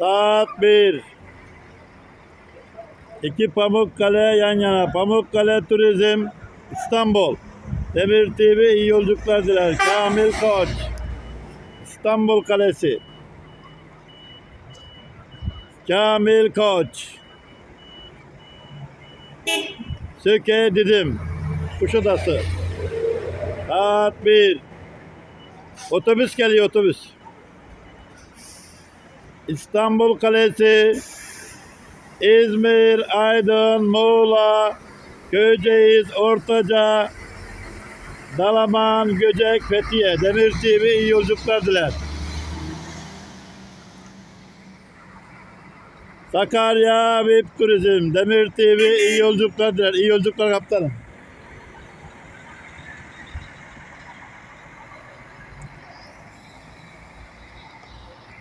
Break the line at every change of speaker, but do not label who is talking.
Saat 1. İki Pamukkale yan yana. Pamukkale Turizm İstanbul. Demir TV iyi yolculuklar diler. Kamil Koç. İstanbul Kalesi. Kamil Koç. Söke Didim. Kuşadası. Saat 1. Otobüs geliyor otobüs. İstanbul Kalesi, İzmir, Aydın, Muğla, Köyceğiz, Ortaca, Dalaman, Göcek, Fethiye, Demir TV iyi yolculuklar diler. Sakarya VIP Turizm, Demir TV iyi yolculuklar diler. İyi yolculuklar kaptanım.